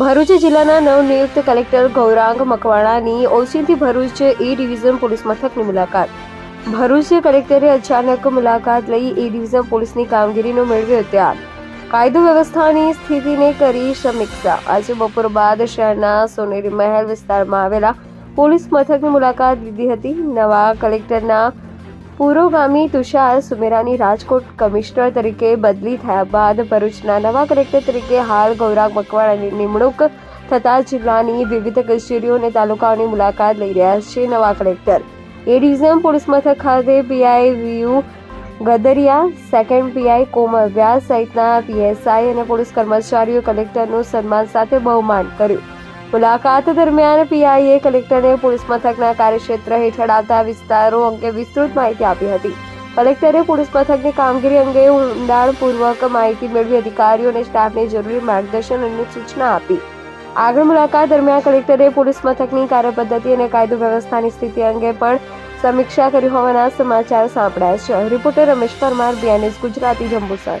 ભરૂચ જિલ્લાના નવનિયુક્ત કલેક્ટર ગૌરાંગ મકવાણાની ઓસીથી ભરૂચ એ ડિવિઝન પોલીસ મથકની મુલાકાત. ભરૂચ કલેક્ટરે અચાનક મુલાકાત લઈ એ ડિવિઝન પોલીસની કામગીરીનો મેળવ્યો ત્યાર. કાયદો વ્યવસ્થાની સ્થિતિને કરી સમીક્ષા. આજે બપોર બાદ શહેરના સોનેરી મહેલ વિસ્તારમાં આવેલા પોલીસ મથકની મુલાકાત લીધી હતી. નવા કલેક્ટરના પુરોગામી તુષાર સુમેરાની રાજકોટ કમિશનર તરીકે બદલી થયા બાદ ભરૂચના નવા કલેક્ટર તરીકે હાલ ગૌરાગ મકવાણાની નિમણૂક થતાં જિલ્લાની વિવિધ કચેરીઓ અને તાલુકાઓની મુલાકાત લઈ રહ્યા છે નવા કલેક્ટર. એ ડિવિઝન પોલીસ મથક ખાતે PI V U Gadariya, second PI Komal Vyas સહિતના પીએસઆઈ અને પોલીસ કર્મચારીઓ કલેક્ટરનું સન્માન સાથે બહુમાન કર્યું. મુલાકાત દરમિયાન પીઆઈએ કલેક્ટરને પોલીસ મથકના કાર્યક્ષેત્ર હેઠળ આવતા વિસ્તારો અંગે વિસ્તૃત માહિતી આપી હતી. કલેક્ટરે પોલીસ મથકની કામગીરી અંગે ઊંડાણપૂર્વક માહિતી મેળવી અધિકારીઓ અને સ્ટાફને જરૂરી માર્ગદર્શન અને સૂચના આપી. આગળ મુલાકાત દરમિયાન કલેક્ટરે પોલીસ મથકની કાર્યપદ્ધતિ અને કાયદો વ્યવસ્થાની સ્થિતિ અંગે પણ સમીક્ષા કરી હોવાના સમાચાર સાંપડાયા છે. Reporter Ramesh Parmar BNS Gujarati, Jambusar.